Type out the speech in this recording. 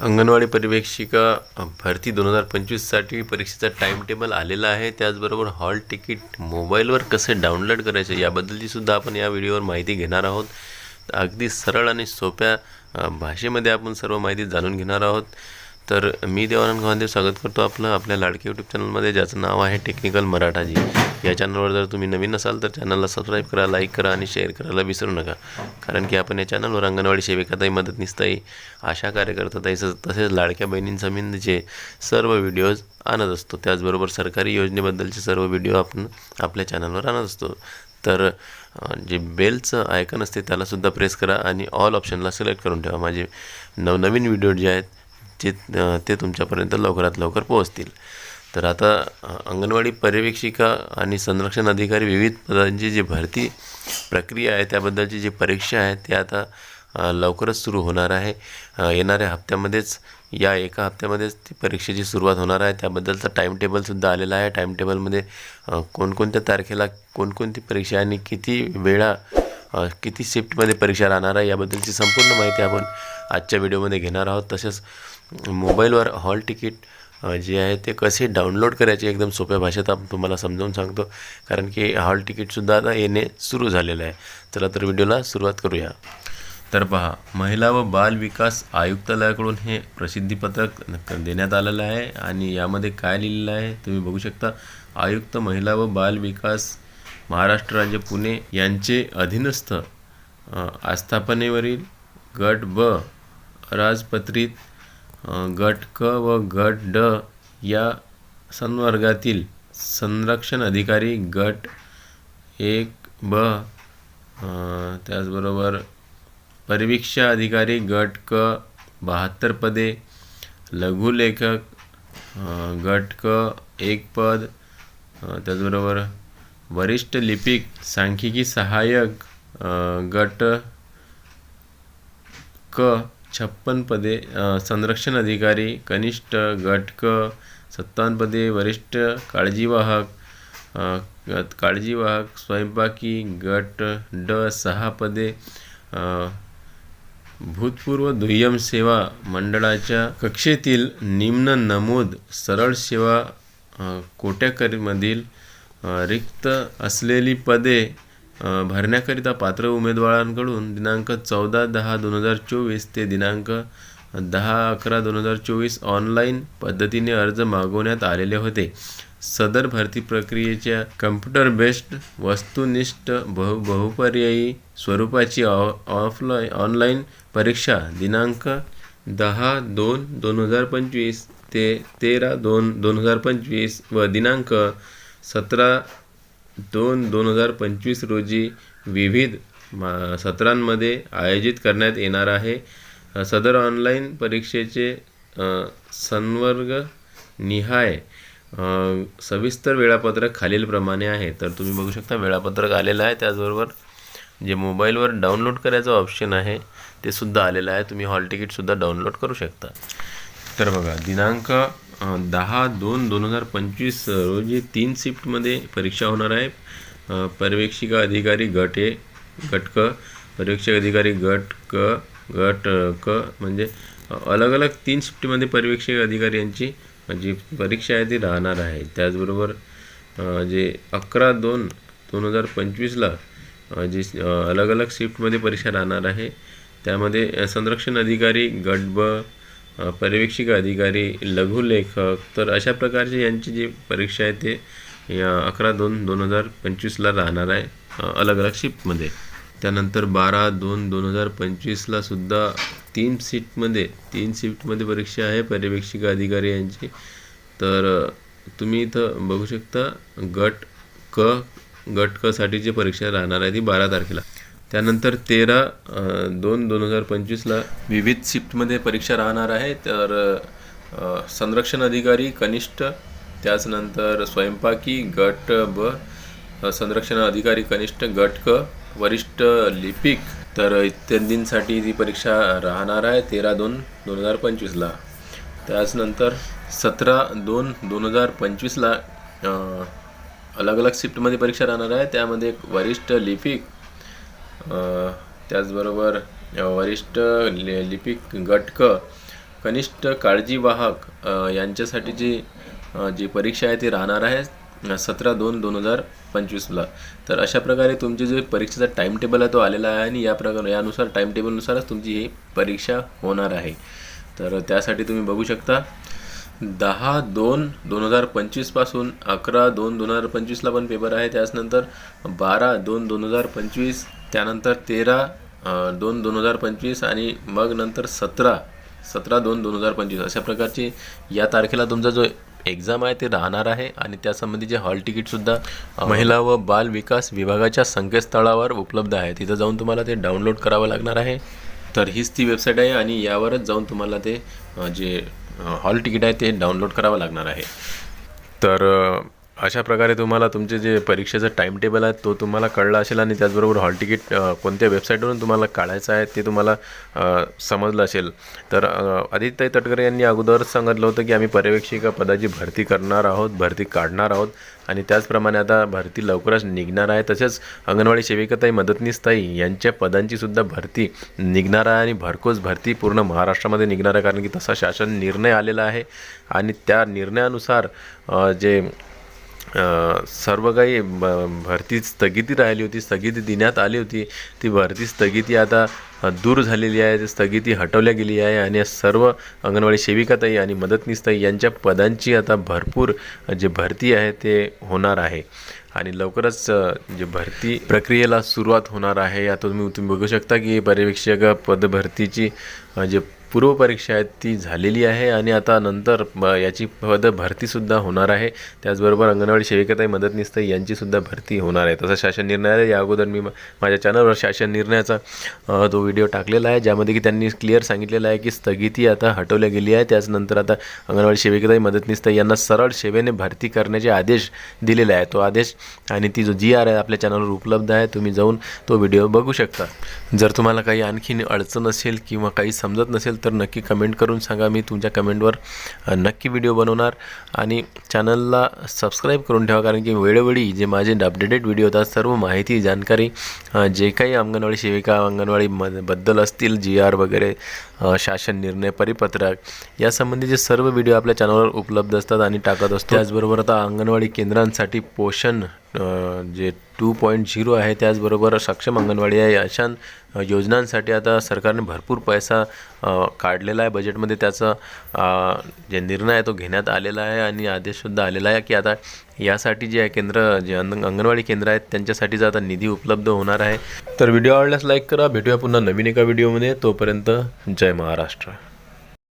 अंगणवाडी पर्यवेक्षिका भरती दोन हजार पंचवीससाठी परीक्षेचा टाईम टेबल आलेला आहे. त्याचबरोबर हॉल तिकीट मोबाईलवर कसे डाउनलोड करायचे याबद्दलची सुद्धा आपण या व्हिडिओवर माहिती घेणार आहोत. अगदी सरळ आणि सोप्या भाषेमध्ये आपण सर्व माहिती जाणून घेणार आहोत. तर मी देवानंद गव्हाणदेव स्वागत करतो आपलं आपल्या लाडके यूट्यूब चॅनलमध्ये ज्याचं नाव आहे टेक्निकल मराठाजी. या चॅनलवर जर तुम्ही नवीन असाल तर चॅनलला सबस्क्राईब करा लाईक करा आणि शेअर करायला विसरू नका. कारण की आपण या चॅनलवर अंगणवाडी सेविकाताई मदतनीसताई आशा कार्यकर्ताताई तसेच लाडक्या बहिणींसंबंधीचे सर्व व्हिडिओज आणत असतो त्याचबरोबर सरकारी योजनेबद्दलचे सर्व व्हिडिओ आपण आपल्या चॅनलवर आणत असतो. तर जे बेलचं आयकन असते त्यालासुद्धा प्रेस करा आणि ऑल ऑप्शनला सिलेक्ट करून ठेवा. माझे नवनवीन व्हिडिओ जे आहेत जे ते तुमच्यापर्यंत लवकरात लवकर पोहोचतील. तर आता अंगणवाडी पर्यवेक्षिका आणि संरक्षण अधिकारी विविध पदांची जी भरती प्रक्रिया आहे त्याबद्दलची जी परीक्षा आहे ती आता लवकरच सुरू होणार आहे. येणाऱ्या हप्त्यामध्येच या एका हप्त्यामध्येच ती परीक्षेची सुरुवात होणार आहे. त्याबद्दलचा टाईम टेबलसुद्धा आलेला आहे. टाईम टेबलमध्ये कोणकोणत्या तारखेला कोणकोणती परीक्षा आणि किती वेळा किती शिफ्टमध्ये परीक्षा राहणार आहे याबद्दलची संपूर्ण माहिती आपण आजच्या व्हिडिओमध्ये घेणार आहोत. तसेच मोबाईलवर हॉल तिकीट जे आहे ते कसे डाउनलोड करायचे एकदम सोप्या भाषेत आपण तुम्हाला समजावून सांगतो. कारण की हॉल तिकीटसुद्धा आता येणे सुरू झालेलं आहे. चला तर व्हिडिओला सुरुवात करूया. तर पहा महिला व बाल विकास आयुक्तालयाकडून हे प्रसिद्धीपत्रक देण्यात आलेलं आहे आणि यामध्ये काय लिहिलेलं आहे तुम्ही बघू शकता. आयुक्त महिला व बाल विकास महाराष्ट्र राज्य पुणे यांचे अधीनस्थ आस्थापनेवरील गट ब राजपत्रित गटक गट क व गट ड या संवर्गातील संरक्षण अधिकारी गट एक ब त्याचबरोबर परिवीक्षा अधिकारी गट क बहात्तर पदे लघुलेखक गट क एक पद त्याचबरोबर वरिष्ठ लिपिक सांख्यिकी सहाय्यक गट क छप्पन पदे संरक्षण अधिकारी कनिष्ठ गटक क सत्तावन्न पदे वरिष्ठ काळजीवाहक काळजीवाहक स्वयंपाकी गट ड सहा पदे भूतपूर्व दुय्यम सेवा मंडळाच्या कक्षेतील निम्न नमूद सरळ सेवा कोट्याकरीमधील रिक्त असलेली पदे भरण्याकरिता पात्र उमेदवारांकडून दिनांक चौदा दहा दोन हजार चोवीस ते दिनांक दहा अकरा दोन हजार चोवीस ऑनलाईन पद्धतीने अर्ज मागवण्यात आलेले होते. सदर भरती प्रक्रियेच्या कम्प्युटर बेस्ड वस्तुनिष्ठ बहु बहुपर्यायी स्वरूपाची ऑ ऑफलाईन ऑनलाईन परीक्षा दिनांक दहा दोन दोन हजार पंचवीस ते तेरा दोन दोन हजार पंचवीस व दिनांक सतरा दोन दोन हजार पंचवीस रोजी विविध मा सत्रांमध्ये आयोजित करण्यात येणार आहे. सदर ऑनलाईन परीक्षेचे संवर्ग निहाय सविस्तर वेळापत्रक खालीलप्रमाणे आहे. तर तुम्ही बघू शकता वेळापत्रक आलेलं आहे. त्याचबरोबर जे मोबाईलवर डाउनलोड करायचं ऑप्शन आहे ते सुद्धा आलेलं आहे. तुम्ही हॉल तिकीटसुद्धा डाउनलोड करू शकता. तर बघा दिनांक दहा दोन दोन हजार पंचवीस रोजी तीन शिफ्टमध्ये परीक्षा होणार आहे. पर्यवेक्षिका अधिकारी गट ए गट क पर्यवेक्षक अधिकारी गट क गट क म्हणजे अलग अलग तीन शिफ्टमध्ये पर्यवेक्षक अधिकारी यांची जी परीक्षा आहे ती राहणार आहे. त्याचबरोबर जे अकरा दोन दोन हजार पंचवीसला जी अलग अलग शिफ्टमध्ये परीक्षा राहणार आहे. त्यामध्ये संरक्षण अधिकारी गट ब पर्यवेक्षिका अधिकारी लघुलेखक तर अशा प्रकारचे यांची जी परीक्षा आहे ते या अकरा दोन दोन हजार पंचवीसला राहणार आहे अलग अलग शिफ्टमध्ये त्यानंतर बारा दोन दोन हजार पंचवीसला सुद्धा तीन सीटमध्ये तीन शिफ्टमध्ये परीक्षा आहे पर्यवेक्षिका अधिकारी यांची. तर तुम्ही इथं बघू शकता गट क गट क परीक्षा राहणार आहे ती बारा तारखेला. त्यानंतर तेरा दोन दोन हजार पंचवीसला विविध शिफ्टमध्ये परीक्षा राहणार आहे. तर संरक्षण अधिकारी कनिष्ठ त्याचनंतर स्वयंपाकी गट ब संरक्षण अधिकारी कनिष्ठ गट क वरिष्ठ लिपिक. तर इत्यादींसाठी ती परीक्षा राहणार आहे तेरा दोन दोन हजार पंचवीसला त्याचनंतर सतरा दोन दोन हजार पंचवीसला अलग अलग शिफ्टमध्ये परीक्षा राहणार आहे. त्यामध्ये एक वरिष्ठ लिपिक त्याचबरोबर वरिष्ठ लि लिपिक गटकं कनिष्ठ काळजीवाहक यांच्यासाठी जी जी परीक्षा आहे ती राहणार आहे सतरा दोन दोन हजार पंचवीसला. तर अशा प्रकारे तुमचे जे परीक्षेचा टाईम टेबल आहे तो आलेला आहे आणि या प्रकारे यानुसार टाईम टेबलनुसारच तुमची ही परीक्षा होणार आहे. तर त्यासाठी तुम्ही बघू शकता. दहा दोन दोन हजार पंचवीसपासून अकरा दोन दोन हजार पंचवीसला पण पेपर आहे. त्याचनंतर बारा दोन दोन हजार पंचवीस त्यानंतर तेरा दोन दोन हजार पंचवीस आणि मग नंतर सतरा सतरा दोन दोन हजार पंचवीस. अशा प्रकारची या तारखेला तुमचा जो एक्झाम आहे ते राहणार आहे आणि त्यासंबंधीचे हॉल तिकीटसुद्धा महिला व बाल विकास विभागाच्या संकेतस्थळावर उपलब्ध आहे. तिथं जाऊन तुम्हाला ते डाउनलोड करावं लागणार आहे. तर हीच ती वेबसाईट आहे आणि यावरच जाऊन तुम्हाला ते जे हॉल तिकीट आहे ते डाउनलोड करावं लागणार आहे. तर अशा प्रकारे तुम्हाला तुमचे जे परीक्षेचं टाईम टेबल आहे तो तुम्हाला कळला असेल आणि त्याचबरोबर हॉल तिकीट कोणत्या वेबसाईटवरून तुम्हाला काढायचं आहे ते तुम्हाला समजलं असेल. तर आदित्य तटकरे यांनी अगोदरच सांगितलं होतं की आम्ही पर्यवेक्षिका पदाची भरती करणार आहोत भरती काढणार आहोत आणि त्याचप्रमाणे आता भरती लवकरच निघणार आहे. तसेच अंगणवाडी सेविकाताई मदतनीसताई यांच्या पदांचीसुद्धा भरती निघणार आहे आणि भरकोस भरती पूर्ण महाराष्ट्रामध्ये निघणार आहे कारण की तसा शासन निर्णय आलेला आहे. आणि त्या निर्णयानुसार जे सर्व काही ब- भरती स्थगिती राहिली होती स्थगिती देण्यात आली होती. ती भरती स्थगिती आता दूर झालेली आहे ती स्थगिती हटवल्या गेली आहे आणि या सर्व अंगणवाडी सेविकाताई आणि मदतनीसताई यांच्या पदांची आता भरपूर जे भरती आहे ते होणार आहे. आणि लवकरच जे भरती प्रक्रियेला सुरुवात होणार आहे. या तुम्ही तुम्ही बघू शकता की पर्यवेक्षक पदभरतीची जे पूर्वपरीक्षा आहे ती झालेली आहे आणि आता नंतर याची पद भरतीसुद्धा होणार आहे. त्याचबरोबर अंगणवाडी सेविकाताई मदतनीसताई यांचीसुद्धा भरती होणार आहे. तसा शासन निर्णय आहे या अगोदर मी माझ्या चॅनलवर शासन निर्णयाचा तो व्हिडिओ टाकलेला आहे ज्यामध्ये की त्यांनी क्लिअर सांगितलेलं आहे की स्थगिती आता हटवल्या गेली आहे. त्याचनंतर आता अंगणवाडी सेविकाताई मदतनीसताई यांना सरळ सेवेने भरती करण्याचे आदेश दिलेला आहे तो आदेश आणि ती जो जी आर आहे आपल्या चॅनलवर उपलब्ध आहे. तुम्ही जाऊन तो व्हिडिओ बघू शकता. जर तुम्हाला काही आणखीन अडचण असेल किंवा काही समजत नसेल तर नक्की कमेंट करून सांगा. मी तुमच्या कमेंटवर नक्की व्हिडिओ बनवणार. आणि चॅनलला सबस्क्राईब करून ठेवा. कारण की वेळोवेळी जे माझे अपडेटेड व्हिडिओ होतात सर्व माहिती जानकारी जे काही अंगणवाडी सेविका अंगणवाडी बद्दल असतील जी आर वगैरे शासन निर्णय परिपत्रक यासंबंधीचे सर्व व्हिडिओ आपल्या चॅनलवर उपलब्ध असतात आणि टाकत असतो. त्याचबरोबर आता अंगणवाडी केंद्रांसाठी पोषण जे टू पॉईंट झिरो आहे त्याचबरोबर सक्षम अंगणवाडी आहे अशा योजनांसाठी आता सरकारने भरपूर पैसा काढलेला आहे. बजेटमध्ये त्याचा जे निर्णय आहे तो घेण्यात आलेला आहे आणि आदेशसुद्धा आलेला आहे की आता यासाठी जे आहे केंद्र जे अंग अंगणवाडी केंद्र आहेत त्यांच्यासाठीचा आता निधी उपलब्ध होणार आहे. तर व्हिडिओ आवडल्यास लाईक करा. भेटूया पुन्हा नवीन एका व्हिडिओमध्ये तोपर्यंत जय महाराष्ट्र.